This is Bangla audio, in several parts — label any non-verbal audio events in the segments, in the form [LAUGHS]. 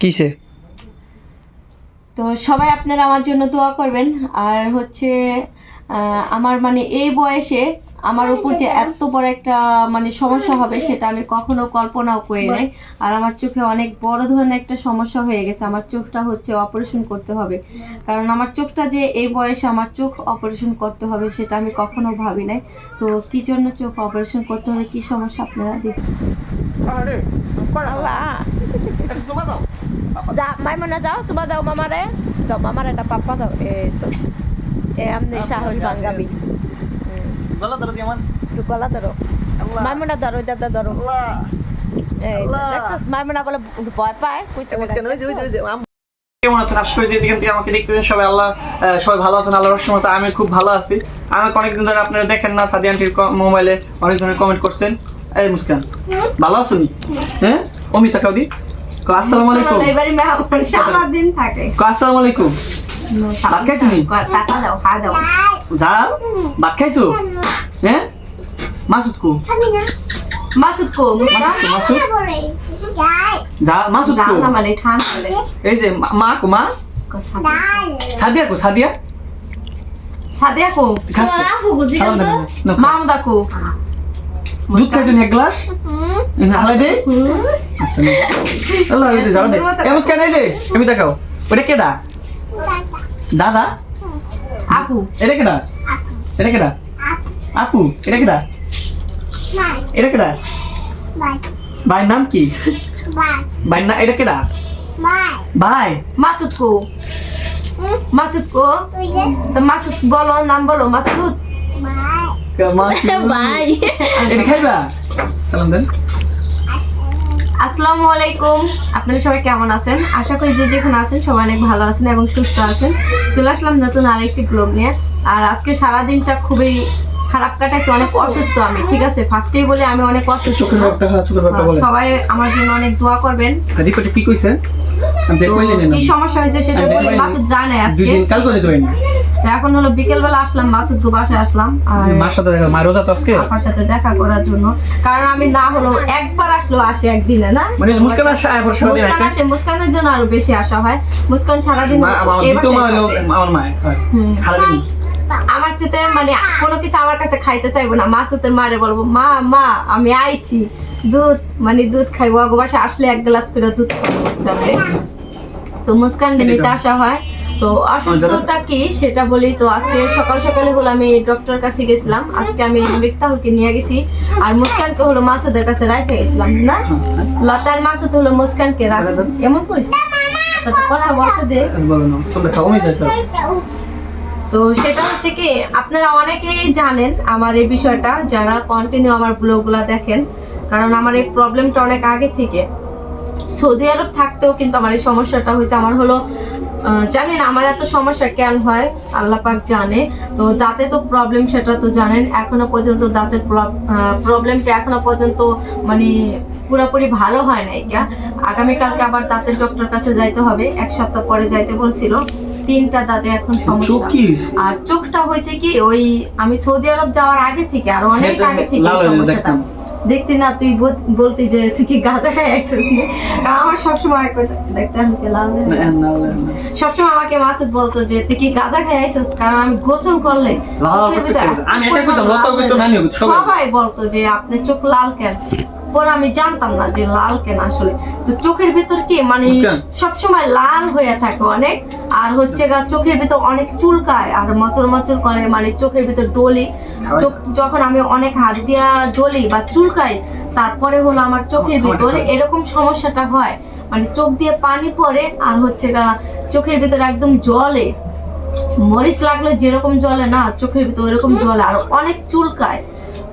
কিসে? তো সবাই আপনারা আমার জন্য দোয়া করবেন। আর হচ্ছে আমার মানে এই বয়সে আমার উপর যে এত বড় একটা মানে সমস্যা হবে সেটা আমি কখনো কল্পনাও করি নাই। আর আমার চোখে অনেক বড় ধরনের একটা সমস্যা হয়ে গেছে। আমার চোখটা হচ্ছে অপারেশন করতে হবে। কারণ আমার চোখটা যে এই বয়সে আমার চোখ অপারেশন করতে হবে সেটা আমি কখনো ভাবি নাই। তো কি জন্য চোখ অপারেশন করতে হবে? কি সমস্যা আপনারা দেখুন যা মাইমনা যাও চুমা দাও মামারে। যাও মামারে একটা পাপ্পা দাও। এই তো। এ আমনে সাহস ভাঙ্গাবি গলা ধরো আমার একটু গলা ধরো। মাইমনা ধরো দাদা ধরো এই আল্লাহ। দেখছস মাইমনা বলে ভয় পায় কইছে কেমন আছেন? আশা করি যে যেখান থেকে আমাকে দেখতেছেন সবাই আল্লাহ সবাই ভালো আছেন আল্লাহর রহমতে। আমি খুব ভালো আছি। আমাকে অনেকদিন ধরে আপনারা দেখেন না সাদি আন্টির মোবাইলে অনেক ধরনের কমেন্ট করছেন। এই মুস্কান ভালো আছো নি? হ্যাঁ? অমিতা কাউদি? আসসালামু আলাইকুম। এবারে মেহমান সারাদিন থাকে। কো আসসালামু আলাইকুম। ভাত খাইছো নি? টাকা দাও হা দাও। যা ভাত খাইছো? হ্যাঁ মাসুদ কো মাসুদ কো মাসুদ? যা মাসুদ কো জানা মানে ঠান্ডা এই যে মা- মা কো মা? সাদিয়া কো। সাদিয়া সাদিয়া? কো। সালাম দেন না মামদা কো। দুধ খাইছো নি? এক গ্লাস? হালাই দে। আল্লাহ এই যে জ্বালা দে। এ মুস্কান এই যে তুমি দেখাও। ওটা কেডা? দাদা? আপু। এটা কেডা? এটা কেডা? আপু এটা কেডা? এটা কেডা? ভাইয়ের নাম কি? ভাইয়ের না এটা কেডা? ভাই মাসুদ কো। মাসুদ কো? তো মাসুদ বলো নাম বলো মাসুদ। মা কি বলব? ভাই এটা খাইবা সালাম দেন আসসালামু আলাইকুম আপনারা সবাই কেমন আছেন? আশা করি যে যেখানে আছেন সবাই অনেক ভালো আছেন এবং সুস্থ আছেন। চলে আসলাম নতুন আরেকটি ব্লগ নিয়ে। আর আজকে সারা দিনটা খুবই খারাপ কাটাইছে অনেক অসুস্থ আমি ঠিক আছে? ফার্স্টেই বলে আমি অনেক অসুস্থ। হ্যাঁ বলেন। সবাই আমার জন্য অনেক দোয়া করবেন। রিপোর্টে কি কইছে? আমি তো দেখ কইলেন না কি সমস্যা হয়েছে সেটা। মাসুদ জানে আজকে। এখন হলো বিকেল বেলা আসলাম মাসুদ গো বাসায় আসলাম আর মার সাথে দেখা মা রোজা তো আজকে? আপনার সাথে দেখা করার জন্য। কারণ আমি না হলো একবার আসলো আসে একদিনে না? মানে মুস্কান আসে মুস্কান একটা আসে মুস্কানের জন্য আরও বেশি আসা হয়। মুস্কান সারাদিন মা আমার মা হলো আমার মা হুম। সারাদিন। আমার সাথে মানে কোনো কিছু আমার কাছে খাইতে চাইব না। মা সাথে মারে বলব মা মা আমি আইছি। দুধ মানে দুধ খাইবো। আগো বাসা আসলে এক গ্লাস করে দুধ বাচ্চাকে। তো মুস্কান নিতে আসা হয়। তো অসুস্থতা কি সেটা বলি তো আজকে সকাল সকালে হলো আমি ডক্টর কাছে গেছিলাম। আজকে আমি মিফতাহুলকে নিয়ে গেছি। আর মুস্কানকে হলো মাসুদের কাছে রাখে গেছিলাম না? লতার মাসুদ হলো মুস্কানকে রাখছে। কেমন করিস? আচ্ছা, তো কথা বলতে দে। তো সেটা হচ্ছে কি আপনারা অনেকেই জানেন আমার এই বিষয়টা যারা কন্টিনিউ আমার ব্লগগুলো দেখেন কারণ আমার এই প্রবলেমটা অনেক আগে থেকে। সৌদি আরব থাকতেও কিন্তু আমার এই সমস্যাটা হয়েছে। আমার হলো আহ, জানি আমার এত সমস্যা কেন হয়? আল্লাহ পাক জানে। তো দাঁতে তো প্রবলেম সেটা তো জানেন। এখনও পর্যন্ত দাঁতের প্রবলেমটা এখনও পর্যন্ত মানে পুরোপুরি ভালো হয় নাই গা আগামীকালকে আবার দাঁতের ডক্টর কাছে যাইতে হবে। এক সপ্তাহ পরে যাইতে বলছিল। তিনটা দাঁতে এখন সমস্যা। আর চোখটা হয়েছে কি ওই আমি সৌদি আরব যাওয়ার আগে থেকে আর অনেক আগে থেকে সমস্যাটা। দেখতি না তুই বলতে যে তুই কি গাঁজা খাই আসছিস কারণ আমার সবসময় দেখতে আমি কি লাল না, যায়। না, না, না। সবসময় আমাকে মাসুদ বলতো যে তুই কি গাঁজা খাই আসছিস কারণ আমি গোসল করলে। সবাই বলতো যে আপনার চোখ লাল কেন পরে আমি জানতাম না যে লাল কেন আসলে। তো চোখের ভিতর কি? মানে সবসময় লাল হয়ে থাকে অনেক। আর হচ্ছে গা চোখের ভিতর অনেক চুলকায় আর মচল মচল করে। মানে চোখের ভিতর ডলি। যখন আমি অনেক হাত দিয়া ডলি বা চুলকাই তারপরে হলো আমার চোখের ভিতর এরকম সমস্যাটা হয়। মানে চোখ দিয়ে পানি পড়ে আর হচ্ছে গা চোখের ভিতর একদম জলে। মরিচ লাগলে যেরকম জলে না চোখের ভিতর এরকম জলে। আর অনেক চুলকায়।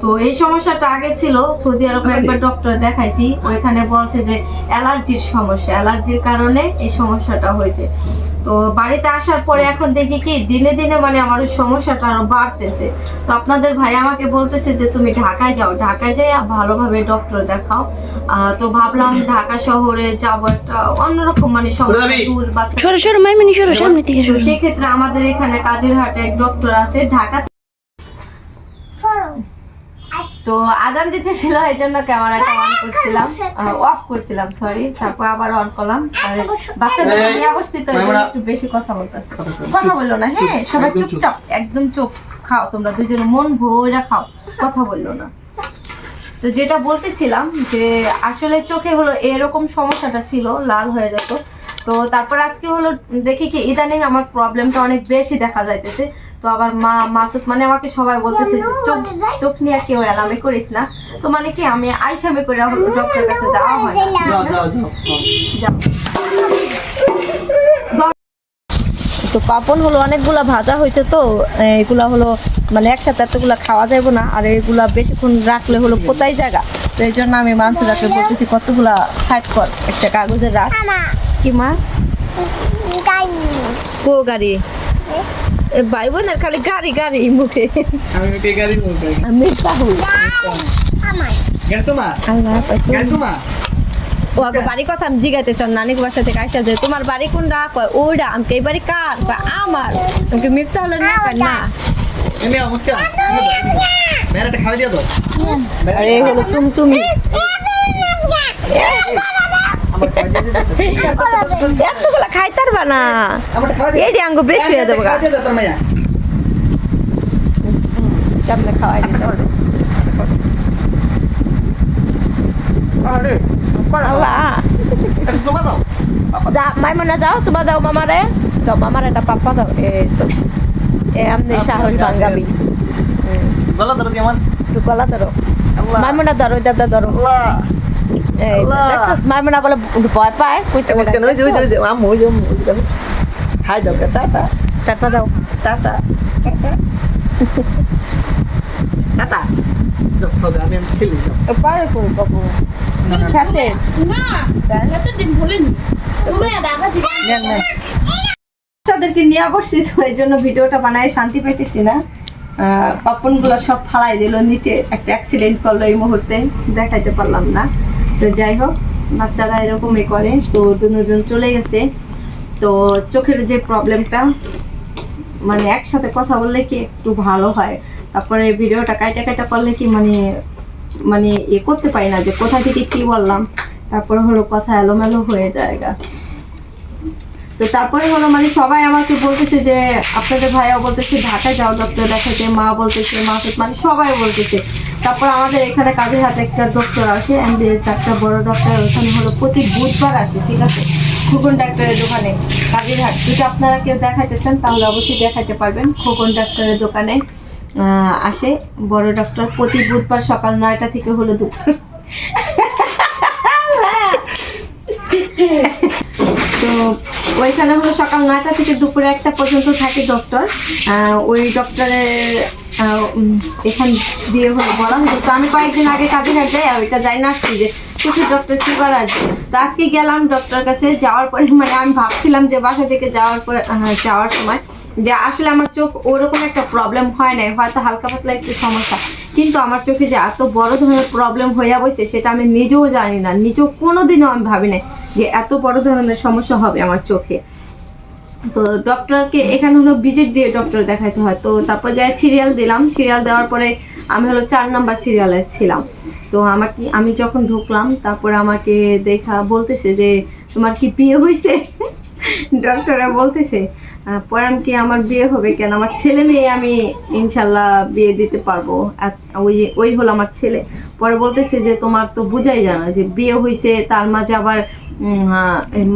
তো এই সমস্যাটা আগে ছিল সৌদি আরবে একবার ডক্টর দেখাইছি ওইখানে বলছে যে অ্যালার্জির সমস্যা অ্যালার্জির কারণে এই সমস্যাটা হয়েছে। তো বাড়িতে আসার পরে এখন দেখি কি দিনে দিনে মানে আমার ওই সমস্যাটা আরও বাড়তেছে। তো আপনাদের ভাই আমাকে বলতেছে যে তুমি ঢাকায় যাও ঢাকায় যাই ভালোভাবে ডক্টর দেখাও। আহ, তো ভাবলাম ঢাকা শহরে যাব একটা অন্যরকম মানে। দূর বাচ্চা সেক্ষেত্রে আমাদের এখানে কাজের হাটে এক ডক্টর আছে ঢাকা তো আজান দিতেছিল এই জন্য ক্যামেরাটা অন করছিলাম। অফ করছিলাম সরি তারপর আবার অন করলাম। আর বাচ্চাদের নিয়ে বসছি তো। একটু বেশি কথা বলতেছে। কথা বলল না হ্যাঁ চুপ, সবাই। চুপচাপ একদম চুপ। খাও তোমরা দুজনে মন ভরে খাও কথা বলল না। তো যেটা বলতেছিলাম যে আসলে চোখে হলো এরকম সমস্যাটা ছিল লাল হয়ে যেত। তো তারপর আজকে হলো দেখি কি ইদানিং আমার প্রবলেমটা অনেক বেশি দেখা যাইতেছে। তো আবার মা মাসুদ মানে আমাকে সবাই বলতেছে যে চোখ চোখ নিয়ে কেউ অ্যালামে করিস না। তো মানে কি আমি আইসামে করে ডক্টরের কাছে যাওয়া হয়। তো পাপন হলো অনেকগুলা ভাজা হয়েছে তো এগুলা হলো মানে একসাথে এতগুলা খাওয়া যাবে না আর এগুলা বেশিক্ষণ রাখলে হলো কোথায় জায়গা? তো এই জন্য আমি মাংসটাকে বলতেছি কতগুলা সাইড কর একটা কাগজের রাখ। কি মা? কো গাড়ি? ভাই বোনের খালি গাড়ি গাড়ি মুখে আমি ওকে গাড়ি বলতে আমি তাহু গাড়ি তোমার আল্লাহ গাড়ি তোমার ও আগে বাড়ি কথা আমি জিগাইতেছ নানিক বাসা থেকে যে তোমার বাড়ি কোনটা কয় ওইটা আমি এই বাড়ি কার কয় আমার আমাকে মিথ্যা হলো না কয় না এমনি মুস্কান মেরাটা খাওয়া দিয়ে দাও আরে হলো চুমচুমি এতগুলা এই আঙ্গ বেশি হয়ে কেমনে খাওয়াই দিতে হবে [LAUGHS] আল্লাহ। এটা জমা দাও। যাও সুবা দাও মামারে। যাও মামার একটা পাপ্পা দাও। এই তো এ আমনি সাহস ভাঙ্গাবি গলা ধরো একটু গলা ধরো। মাইমনা ধরো দাদা ধরো। দেখছস মাইমনা বলে ভয় পায় কইছে মুস্কান ওই যে যে আম্মু যে। হাই যাও টাটা টাটা দাও টাটা টাটা বাচ্চাদেরকে নিয়ে বসছি তো এই জন্য ভিডিওটা বানায় শান্তি পাইতেছি না। পাপনগুলো সব ফালাই দিল নিচে একটা অ্যাক্সিডেন্ট করল এই মুহূর্তে। দেখাইতে পারলাম না। তো যাই হোক, বাচ্চারা এরকমই করে। তো দুজন চলে গেছে। তো চোখের যে প্রবলেমটা মানে একসাথে কথা বললে কি একটু ভালো হয়? তারপরে ভিডিওটা কাইটা কাইটা করলে কি মানে মানে এ করতে পারি না যে কোথা থেকে কি বললাম? তারপরে হলো কথা এলোমেলো হয়ে যায়। তো তারপরে হলো মানে সবাই আমাকে বলতেছে যে আপনাদের ভাইয়া বলতেছে ঢাকায় যাও ডক্টর দেখাতে মা বলতেছে মা মানে সবাই বলতেছে। তারপর আমাদের এখানে কাজের হাতে একটা ডক্টর আসে এমবিএস ডাক্তার বড় ডক্টর ওখানে হলো প্রতি বুধবার আসে ঠিক আছে? খোকন ডাক্তারের দোকানে কাজের হাট যদি আপনারা কেউ দেখাইতে চান তাহলে অবশ্যই দেখাইতে পারবেন। খোকন ডাক্তারের দোকানে আসে বড় ডক্টর প্রতি বুধবার সকাল নয়টা থেকে হলো দুপুর। [LAUGHS] [LAUGHS] তো ওইখানে হলো সকাল নয়টা থেকে দুপুরে একটা পর্যন্ত থাকে ডক্টর ওই ডক্টরের এখান দিয়ে হলো বলা হতো তো আমি কয়েকদিন আগে কাজে হাঁটে ওইটা যাই না আসছি যে কিছু ডক্টর কি বার আসবে তো আজকে গেলাম ডক্টর কাছে যাওয়ার পরে [LAUGHS] মানে আমি ভাবছিলাম যে বাসা থেকে যাওয়ার পরে হ্যাঁ, যাওয়ার সময় যে আসলে আমার চোখ ওরকম একটা প্রবলেম হয় নাই হয়তো হালকা পাতলা একটু সমস্যা। কিন্তু আমার চোখে যে এত বড় ধরনের প্রবলেম হইয়া বসে সেটা আমি নিজেও জানি না। নিজেও কোনোদিনও আমি ভাবি নাই। যে এত বড় ধরনের সমস্যা হবে আমার চোখে। তো ডক্টরকে এখানে হলো ভিজিট দিয়ে ডক্টর দেখাইতে হয়। তো তারপর যাই সিরিয়াল দিলাম। সিরিয়াল দেওয়ার পরে আমি হলো চার নাম্বার সিরিয়ালে ছিলাম। তো আমাকে, আমি যখন ঢুকলাম, তারপর আমাকে দেখা বলতেছে যে, তোমার কি বিয়ে হয়েছে ডক্টররা বলতেছে আহ, কি আমার বিয়ে হবে কেন? আমার ছেলে মেয়ে আমি ইনশাল্লাহ বিয়ে দিতে পারব। ওই ওই হলো আমার ছেলে। পরে বলতেছে যে তোমার তো বুঝাই জানা যে বিয়ে হয়েছে তার মাঝে আবার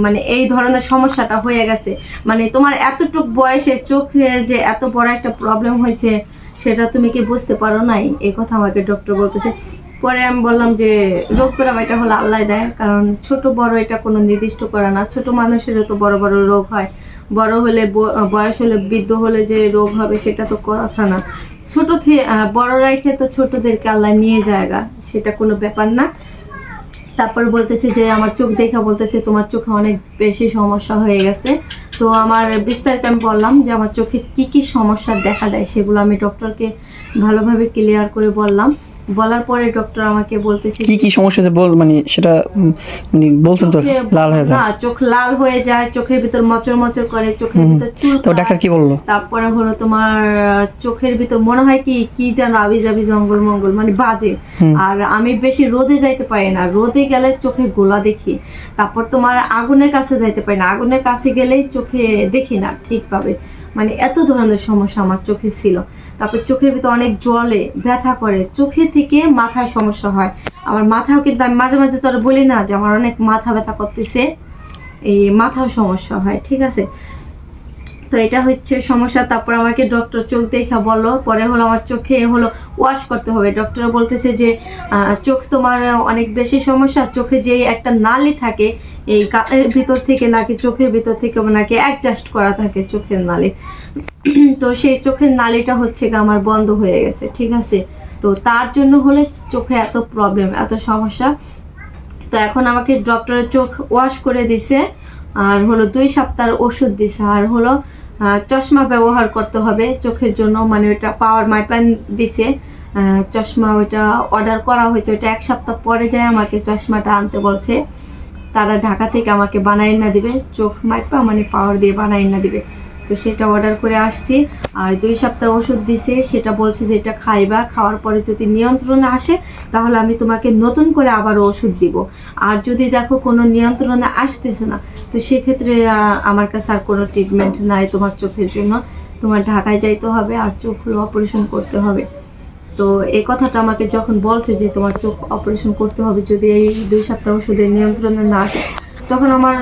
মানে এই ধরনের সমস্যাটা হয়ে গেছে। মানে তোমার এতটুক বয়সে চোখের যে এত বড় একটা প্রবলেম হয়েছে সেটা তুমি কি বুঝতে পারো নাই? এই কথা আমাকে ডক্টর বলতেছে। পরে আমি বললাম যে রোগ পেরাম এটা হলো আল্লাহ দেয় কারণ ছোট বড় এটা কোনো নির্দিষ্ট করে না। ছোট মানুষেরও তো বড় বড় রোগ হয়। বড় হলে বয়স হলে বৃদ্ধ হলে যে রোগ হবে সেটা তো কথা না। ছোট থেকে আহ, বড় রেখে তো ছোটদেরকে আল্লাহ নিয়ে যায়গা সেটা কোনো ব্যাপার না। তারপর বলতেছে যে আমার চোখ দেখা বলতেছে তোমার চোখে অনেক বেশি সমস্যা হয়ে গেছে। তো আমার বিস্তারিত আমি বললাম যে আমার চোখে কি কি সমস্যা দেখা দেয় সেগুলো আমি ডক্টরকে ভালোভাবে ক্লিয়ার করে বললাম। বলার পরে ডক্টর আমাকে বলতেছে কি কি সমস্যা আছে বল মানে সেটা মানে বলছেন তো লাল হয়ে যায়। না চোখ লাল হয়ে যায় চোখের ভিতর মচর মচর করে চোখের ভিতর চুল তো ডাক্তার কি বলল? তারপরে হলো তোমার চোখের ভিতর মনে হয় কি কি যেন আবি যাবি জঙ্গল মঙ্গল মানে বাজে। আর আমি বেশি রোদে যাইতে পারি না রোদে গেলে চোখে গোলা দেখি। তারপর তোমার আগুনের কাছে যাইতে পারি না আগুনের কাছে গেলেই চোখে দেখি না ঠিকভাবে। মানে এত ধরনের সমস্যা আমার চোখে ছিল। তারপর চোখের ভিতরে অনেক জলে ব্যথা করে। চোখে থেকে মাথায় সমস্যা হয়। আমার মাথাও কিন্তু আমি মাঝে মাঝে তোরা বলি না যে আমার অনেক মাথা ব্যথা করতেছে। এই মাথাও সমস্যা হয়, ঠিক আছে? তো এটা হচ্ছে সমস্যা, তারপর আমাকে ডক্টর চোখ দেখা বলল, পরে হলো আমার চোখে হলো ওয়াশ করতে হবে। ডক্টর বলতেছে যে চোখ তোমার অনেক বেশি সমস্যা, চোখে যে একটা নালি থাকে, এই গালের ভিতর থেকে নাকি চোখের ভিতর থেকে নাকি অ্যাডজাস্ট করা থাকে চোখের নালি। [CLEARS THROAT] তো সেই চোখের নালিটা হচ্ছে আমার বন্ধ হয়ে গেছে, ঠিক আছে? তো তার জন্য হলে চোখে এত প্রবলেম এত সমস্যা। তো এখন আমাকে ডক্টরের চোখ ওয়াশ করে দিছে। আর হলো দুই সপ্তাহের ওষুধ দিছে। আর হলো চশমা ব্যবহার করতে হবে চোখের জন্য মানে ওইটা পাওয়ার মাইপ্যান দিছে। চশমা ওইটা অর্ডার করা হয়েছে, ওইটা এক সপ্তাহ পরে যায় আমাকে চশমাটা আনতে বলছে। তারা ঢাকা থেকে আমাকে বানাই না দিবে, চোখ মাইপা মানে পাওয়ার দিয়ে বানাই না দিবে। তো সেটা অর্ডার করে আসছি। আর দুই সপ্তাহ ওষুধ দিছে, সেটা বলছে যে এটা খাইবা, খাওয়ার পরে যদি নিয়ন্ত্রণে আসে, তাহলে আমি তোমাকে নতুন করে আবার ওষুধ দিব। আর যদি দেখো কোনো নিয়ন্ত্রণে আসতেছে না, তো সেক্ষেত্রে আমার কাছে আর কোনো ট্রিটমেন্ট নাই তোমার চোখের জন্য। তোমার ঢাকায় যাইতে হবে আর চোখগুলো অপারেশন করতে হবে। তো এই কথাটা আমাকে যখন বলছে যে তোমার চোখ অপারেশন করতে হবে, যদি এই দুই সপ্তাহ ওষুধের নিয়ন্ত্রণে না আসে তখন আমার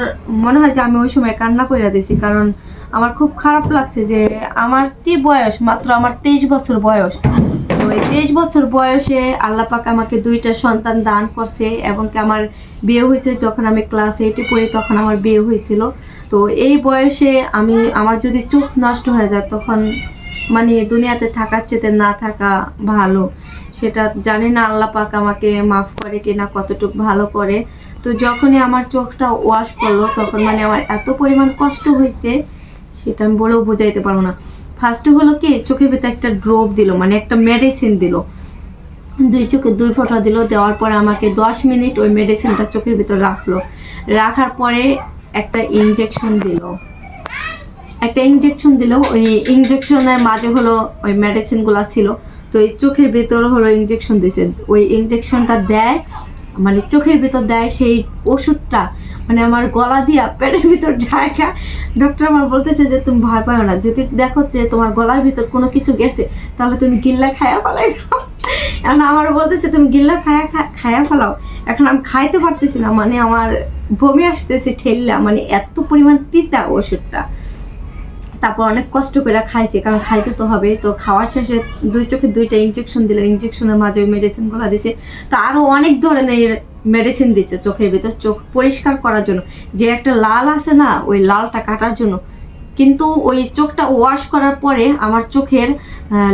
মনে হয় যে আমি ওই সময় কান্না করে দিয়েছি কারণ আমার খুব খারাপ লাগছে যে আমার কি বয়স? মাত্র আমার তেইশ বছর বয়স। তো এই তেইশ বছর বয়সে আল্লাহ পাক আমাকে দুইটা সন্তান দান করছে এবং কি আমার বিয়ে হয়েছে যখন আমি ক্লাস এইটে পড়ি, তখন আমার বিয়ে হয়েছিল। তো এই বয়সে আমি, আমার যদি চোখ নষ্ট হয়ে যায়, তখন মানে দুনিয়াতে থাকার চেতে না থাকা ভালো। সেটা জানি না আল্লাহ পাক আমাকে মাফ করে কিনা, কতটুকু ভালো করে। তো যখনই আমার চোখটা ওয়াশ করল, তখন মানে আমার এত পরিমাণ কষ্ট হয়েছে সেটা আমি বলেও বোঝাইতে পারব না। ফার্স্টে হলো কি, চোখের ভিতরে একটা ড্রপ দিল মানে একটা মেডিসিন দিল। দুই চোখে দুই ফোঁটা দিল, দেওয়ার পরে আমাকে দশ মিনিট ওই মেডিসিনটা চোখের ভিতর রাখল। রাখার পরে একটা ইনজেকশন দিল। একটা ইনজেকশন দিল, ওই ইনজেকশনের মাঝে হলো ওই মেডিসিনগুলো ছিল। তো এই চোখের ভিতর হলো ইনজেকশন দিছে। ওই ইনজেকশনটা দেয় মানে চোখের ভিতর দেয় সেই ওষুধটা মানে আমার গলা দিয়া পেটের ভিতর জায়গা। ডক্টর আমার বলতেছে যে, তুমি ভয় পাও না। যদি দেখো যে তোমার গলার ভিতর কোনো কিছু গেছে, তাহলে তুমি গিল্লা খায়া ফেলাই এখন আমার বলতেছে, তুমি গিল্লা খায়া খায়া ফেলাও। এখন আমি খাইতে পারতেছি না। মানে আমার বমি আসতেছে ঠেললা। মানে এত পরিমাণ তিতা ওষুধটা। তারপর অনেক কষ্ট করে খাইছি, কারণ খাইতে তো হবে। তো খাওয়ার শেষে দুই চোখে দুইটা ইঞ্জেকশন দিল ইঞ্জেকশনের মাঝে ওই মেডিসিনগুলো দিছে। তো আরও অনেক ধরনের মেডিসিন দিচ্ছে চোখের ভিতর, চোখ পরিষ্কার করার জন্য। যে একটা লাল আছে না, ওই লালটা কাটার জন্য। কিন্তু ওই চোখটা ওয়াশ করার পরে আমার চোখের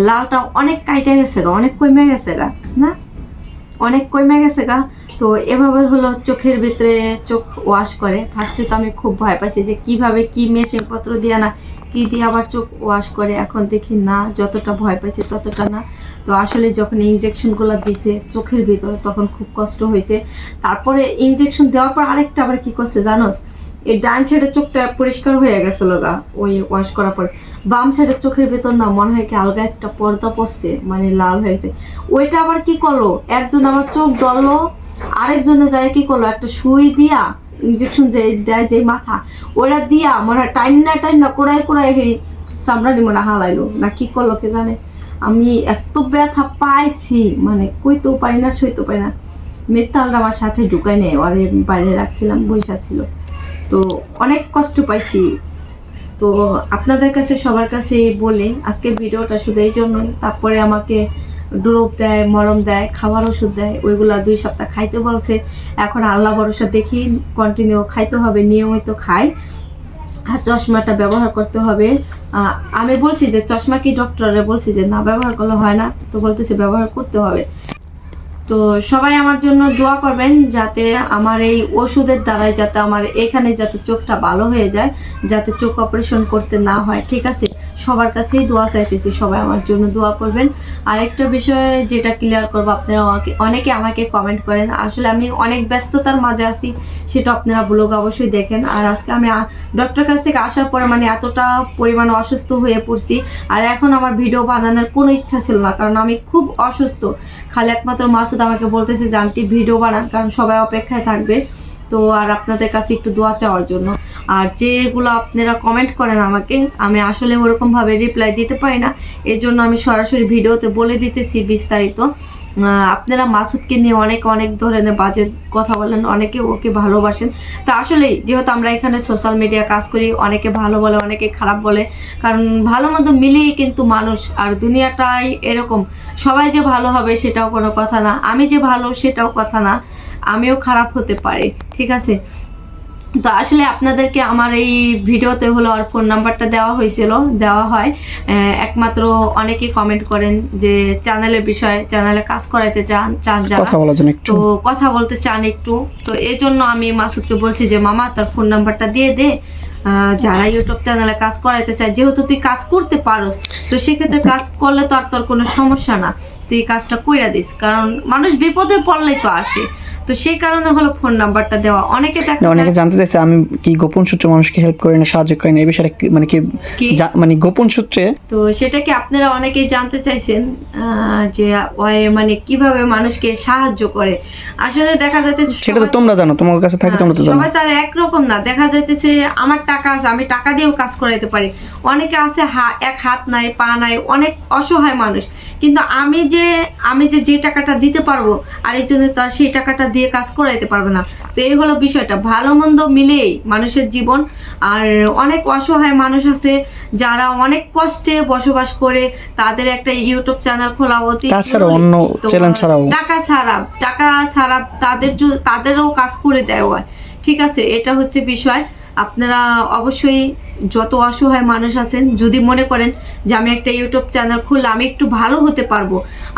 লালটা অনেক কাইটে গেছে গা, অনেক কমে গেছে গা, না? অনেক কমে গেছে গা। তো এভাবে হলো চোখের ভিতরে চোখ ওয়াশ করে। ফার্স্টে তো আমি খুব ভয় পাইছি যে কীভাবে কি মেশিনপত্র দিয়ে না কি দিয়ে আবার চোখ ওয়াশ করে, এখন দেখি না, যতটা ভয় পাইছে ততটা না। তো আসলে যখন ইঞ্জেকশনগুলো দিছে চোখের ভিতরে, তখন খুব কষ্ট হয়েছে। তারপরে ইঞ্জেকশন দেওয়ার পর আরেকটা আবার কি করছে জানোস? এই ডান সাইডের চোখটা পরিষ্কার হয়ে গেছিল গা ওই ওয়াশ করার পরে। বাম সাইডের চোখের ভেতর না, মনে হয় কি আলগা একটা পর্দা পড়ছে মানে লাল হয়েছে ওইটা আবার কি করল? একজন আমার চোখ ধরলো, আরেকজনে যায় কি করল? একটা সুই দিয়া ইঞ্জেকশন যে দেয়, যে মাথা, ওইটা দিয়া মনে টাইম না টাইম না কোড়াই কোড়াই হেরি চামড়ানি মনে হয় হালাইলো। না কি করল কে জানে? আমি এত ব্যথা পাইছি মানে কইতেও পারি না, সইতেও পারি না। মেতালটা আমার সাথে ঢুকাই নেই, ওরে বাইরে রাখছিলাম বৈশা ছিল। তো অনেক কষ্ট পাইছি। তো আপনাদের কাছে সবার কাছে বলে, আজকে ভিডিওটা শুধু এই জন্যই। তারপরে আমাকে ড্রপ দেয়, মলম দেয়, খাবার ওষুধ দেয়, ওইগুলা দুই সপ্তাহ খাইতে বলছে। এখন আল্লাহ ভরসা দেখি কন্টিনিউ খাইতে হবে, নিয়মিত খাই। আর চশমাটা ব্যবহার করতে হবে। আমি বলছি যে চশমা কি ডক্টরে বলছি যে না, ব্যবহার করলে হয় না। তো বলতেছে ব্যবহার করতে হবে। তো সবাই আমার জন্য দোয়া করবেন যাতে আমার এই ওষুধের দ্বারাই যাতে আমার এখানে যাতে চোখটা ভালো হয়ে যায়, যাতে চোখ অপারেশন করতে না হয়। ঠিক আছে? সবার কাছেই দোয়া চাইতেছি, সবাই আমার জন্য দোয়া করবেন। আরেকটা বিষয় যেটা ক্লিয়ার করব, আপনারা আমাকে, অনেকে আমাকে কমেন্ট করেন, আসলে আমি অনেক ব্যস্ততার মাঝে আছি, সেটা আপনারা ব্লগ অবশ্যই দেখেন। আর আজকে আমি ডক্টর কাছ থেকে আসার পরে মানে এতটা পরিমাণ অসুস্থ হয়ে পড়ছি, আর এখন আমার ভিডিও বানানোর কোনো ইচ্ছা ছিল না, কারণ আমি খুব অসুস্থ। খালি একমাত্র মাসুদ আমাকে বলতেছে যে, আন্টি ভিডিও বানান, কারণ সবাই অপেক্ষায় থাকবে। তো আর আপনাদের কাছে একটু দোয়া চাওয়ার জন্য। আর যেগুলো আপনারা কমেন্ট করেন আমাকে, আমি আসলে ওরকমভাবে রিপ্লাই দিতে পারি না। এর জন্য আমি সরাসরি ভিডিওতে বলে দিতেছি বিস্তারিত। আপনারা মাসুদকে নিয়ে অনেক অনেক ধরনের বাজে কথা বলেন, অনেকে ওকে ভালোবাসেন। তা আসলে যেহেতু আমরা এখানে সোশ্যাল মিডিয়া কাজ করি, অনেকে ভালো বলে, অনেকে খারাপ বলে, কারণ ভালো মন্দ মিলিয়ে কিন্তু মানুষ, আর দুনিয়াটাই এরকম। সবাই যে ভালো হবে সেটাও কোনো কথা না। আমি যে ভালো সেটাও কথা না। আমিও খারাপ হতে পারি, ঠিক আছে? তো আসলে আপনাদেরকে আমার এই ভিডিওতে হলো আর ফোন নাম্বারটা দেওয়া হয়েছিল দেওয়া হয়। একমাত্র অনেকে কমেন্ট করেন যে চ্যানেলের বিষয়ে চ্যানেলে কাজ করাইতে চান চান একটু। তো কথা বলতে চান একটু। তো এই জন্য আমি মাসুদকে বলছি যে মামা তার ফোন নাম্বারটা দিয়ে দে। যারা ইউটিউব চ্যানেলে কাজ করাইতে চায় যেহেতু তুই কাজ করতে পারোস তো সেক্ষেত্রে [LAUGHS] কাজ করলে তো আর তোর কোনো সমস্যা না। তুই এই কাজটা কইরা দিস কারণ মানুষ বিপদে পড়লেই তো আসে। তো সেই কারণে হলো ফোন নাম্বারটা দেওয়া। অনেকে দেখা অনেকে জানতে চাইছে আমি কি গোপন সূত্রে মানুষকে হেল্প করি না সাহায্য করি না? এই বিষয়ে মানে কি? মানে গোপন সূত্রে? তো সেটা কি আপনারা অনেকেই জানতে চাইছেন যে ওই মানে কীভাবে মানুষকে সাহায্য করে? আসলে দেখা যাইতেছে সেটা তো তোমরা জানো তোমার কাছে থাকে তোমরা তো হ্যাঁ, জানো। সবাই তার একরকম না। দেখা যাইতেছে আমার টাকা আছে আমি টাকা দিয়েও কাজ করাইতে পারি। অনেকে আছে এক হাত নাই পা নাই অনেক অসহায় মানুষ। কিন্তু আমি যে আমি যে যে টাকাটা দিতে পারব আরেকজনের তার সেই টাকাটা দিয়ে কাজ করাইতে পারবে না। তো এই হলো বিষয়টা। ভালো মন্দ মিলেই মানুষের জীবন। আর অনেক অসহায় মানুষ আছে যারা অনেক কষ্টে বসবাস করে তাদের একটা ইউটিউব চ্যানেল খোলা অতি তাছাড়া অন্য চ্যানেল ছাড়াও। টাকা ছাড়া টাকা ছাড়া তাদের তাদেরও কাজ করে দেওয়া ঠিক আছে এটা হচ্ছে বিষয়। আপনারা অবশ্যই যত অসহায় মানুষ আছেন, যদি মনে করেন যে আমি একটা ইউটিউব চ্যানেল খুললে আমি একটু ভালো হতে পারব,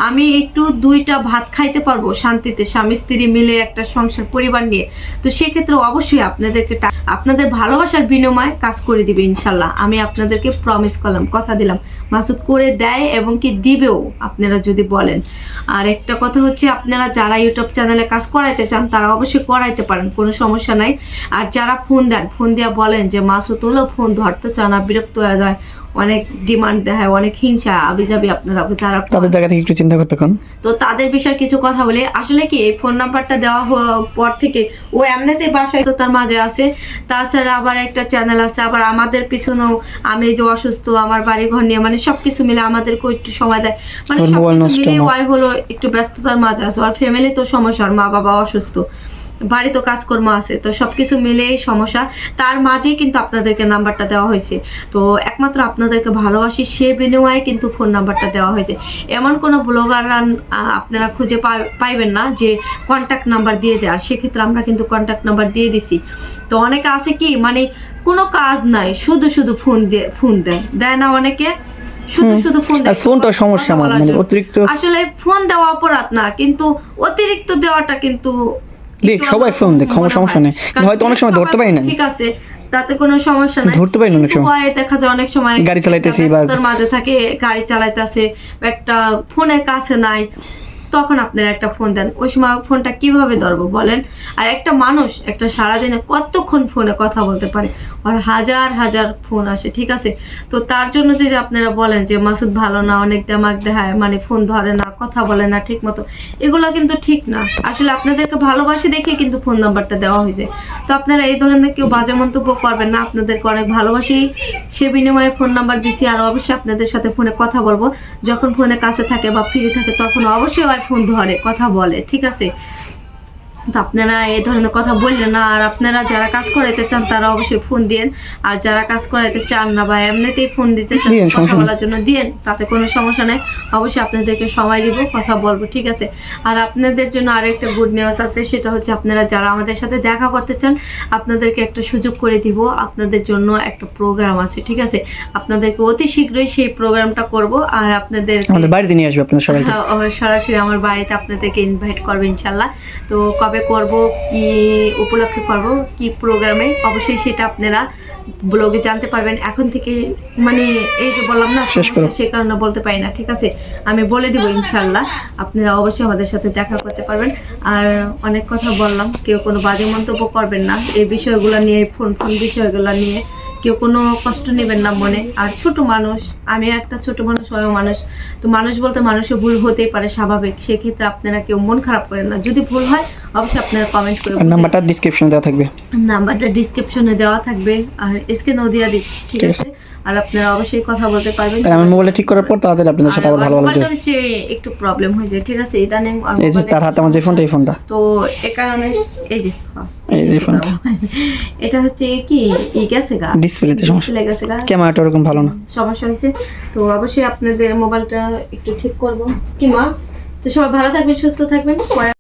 আমি একটু দুইটা ভাত খাইতে পারব শান্তিতে, স্বামী স্ত্রী মিলে একটা সংসার পরিবার নিয়ে, তো সেক্ষেত্রে অবশ্যই আপনাদেরকে আপনাদের ভালোবাসার বিনিময়ে কাজ করে দিবে ইনশাল্লাহ। আমি আপনাদেরকে প্রমিস করলাম, কথা দিলাম। মাসুদ করে দেয় এবং কি দিবেও, আপনারা যদি বলেন। আর একটা কথা হচ্ছে, আপনারা যারা ইউটিউব চ্যানেলে কাজ করাইতে চান, তারা অবশ্যই করাইতে পারেন, কোনো সমস্যা নাই। আর যারা ফোন দেন, ফোন দিয়া বলেন যে, মাসুদ হলো ফোন ধরতে চান না বিরক্ত হয়ে যায় অনেক ডিমান্ড দেখায় অনেক হিংসা আবি যাবি আপনারা তারা তাদের জায়গা থেকে একটু চিন্তা করতে তো তাদের বিষয়ে কিছু কথা বলি। আসলে কি এই ফোন নাম্বারটা দেওয়া পর থেকে ও এমনিতে বাসায় তো তার মাঝে আছে। তাছাড়া আবার একটা চ্যানেল আছে আবার আমাদের পিছনেও আমি যে অসুস্থ আমার বাড়ি ঘর নিয়ে মানে সবকিছু মিলে আমাদেরকেও একটু সময় দেয়। মানে মোবাইল সবকিছু নষ্ট ওয়াই হলো একটু ব্যস্ততার মাঝে আছে। আর ফ্যামিলি তো সমস্যা ওর মা বাবা অসুস্থ। বাড়ি তো কাজকর্ম আছে তো সবকিছু মিলেই সমস্যা। তার মাঝেই কিন্তু আপনাদেরকে নাম্বারটা দেওয়া হয়েছে। তো একমাত্র আপনাদেরকে ভালোবাসি সে বিনিময়ে কিন্তু ফোন নাম্বারটা দেওয়া হয়েছে। এমন কোনো ব্লগার আপনারা খুঁজে পাইবেন না যে কন্ট্যাক্ট নাম্বার দিয়ে দেয়। আর সেক্ষেত্রে আমরা কিন্তু কন্ট্যাক্ট নাম্বার দিয়ে দিছি। তো অনেকে আছে কি মানে কোনো কাজ নাই শুধু শুধু ফোন দিয়ে ফোন দেয়। দেয় না অনেকে শুধু শুধু ফোন ফোনটা সমস্যা কথা আমার মানে অতিরিক্ত আসলে ফোন দেওয়া অপরাধ না কিন্তু অতিরিক্ত দেওয়াটা কিন্তু দেখ, সবাই ফোন দেয়, মনে সমস্যা নেই। হয়তো অনেক সময় ধরতে পারি না। ঠিক আছে তাতে কোনো সমস্যা নাই। ধরতে পারি না অনেক সময়। হয় দেখা যায় অনেক সময় গাড়ি চালাইতেছি বা- মাঝে থাকে গাড়ি চালাইতেছে একটা ফোনের কাছে নাই তখন আপনারা একটা ফোন দেন। ওই সময় ফোনটা কীভাবে ধরবো বলেন? আর একটা মানুষ একটা সারাদিনে কতক্ষণ ফোনে কথা বলতে পারে? আর হাজার হাজার ফোন আসে ঠিক আছে? তো তার জন্য যদি আপনারা বলেন যে মাসুদ ভালো না অনেক দেমাক দেখায় মানে ফোন ধরে না। কথা বলে না ঠিক মতো। এগুলো কিন্তু ঠিক না। আসলে আপনাদেরকে ভালোবাসি দেখে কিন্তু ফোন নাম্বারটা দেওয়া হয়েছে। তো আপনারা এই ধরনের কেউ বাজে মন্তব্য করবেন না। আপনাদেরকে অনেক ভালোবাসি। সে বিনিময়ে ফোন নাম্বার দিছি আর অবশ্যই আপনাদের সাথে ফোনে কথা বলব। যখন ফোনে কাছে থাকে বা ফ্রি থাকে, তখন অবশ্যই আর ফোন ধরে, কথা বলে, ঠিক আছে? তো আপনারা এই ধরনের কথা বললেন না আর আপনারা যারা কাজ করাইতে চান তারা অবশ্যই ফোন দিন আর যারা কাজ করাইতে চান না বা এমনিতেই ফোন দিতে চান কথা বলার জন্য দিন তাতে কোনো সমস্যা নেই। অবশ্যই আপনাদেরকে সময় দিব কথা বলব ঠিক আছে? আর আপনাদের জন্য আরেকটা গুড নিউজ আছে সেটা হচ্ছে আপনারা যারা আমাদের সাথে দেখা করতে চান আপনাদেরকে একটা সুযোগ করে দিব। আপনাদের জন্য একটা প্রোগ্রাম আছে ঠিক আছে? আপনাদেরকে অতি শীঘ্রই সেই প্রোগ্রামটা করব আর আপনাদের আমাদের বাড়িতে নিয়ে আসবে আপনার হ্যাঁ, সরাসরি আমার বাড়িতে আপনাদেরকে ইনভাইট করবে ইনশাল্লাহ তো কবে করব কি উপলক্ষে করব কি প্রোগ্রামে অবশ্যই সেটা আপনারা ব্লগে জানতে পারবেন। এখন থেকে মানে এই যে বললাম না সে কারণে বলতে পারি না ঠিক আছে? আমি বলে দিব ইনশাল্লাহ আপনারা অবশ্যই আমাদের সাথে দেখা করতে পারবেন। আর অনেক কথা বললাম কেউ কোনো বাজে মন্তব্য করবেন না। এই বিষয়গুলো নিয়ে ফোন ফোন বিষয়গুলো নিয়ে কেউ কোনো কষ্ট নেবেন না মনে। আর ছোট মানুষ আমি একটা ছোট মানুষ হয় মানুষ তো মানুষ বলতে মানুষের ভুল হতেই পারে স্বাভাবিক। সেক্ষেত্রে আপনারা কেউ মন খারাপ করেন না। যদি ভুল হয় অবশ্যই আপনারা কমেন্ট করে নাম্বারটা ডিসক্রিপশনে দেওয়া থাকবে। নাম্বারটা ডিসক্রিপশনে দেওয়া থাকবে। আর স্ক্রিনেও দেওয়া দিচ্ছি ঠিক আছে? আর আপনারা অবশ্যই কথা বলতে পারবেন। আমি মোবাইলটা ঠিক করার পর তাড়াতাড়ি আপনাদের সাথে আবার ভালো ভালো হচ্ছে একটু প্রবলেম হয়েছে ঠিক আছে? আর এই যে তার হাতে আমার যে ফোনটা এই ফোনটা তো এ কারণে এই যে হ্যাঁ, এই যে ফোনটা এটা হচ্ছে কি ই গেছে গা? ডিসপ্লেতে সমস্যা। চলে গেছে গা? ক্যামেরাটা ওরকম ভালো না। সমস্যা হয়েছে। তো অবশ্যই আপনাদের মোবাইলটা একটু ঠিক করব। কি মা? তো সবাই ভালো থাকবেন সুস্থ থাকবেন। পরে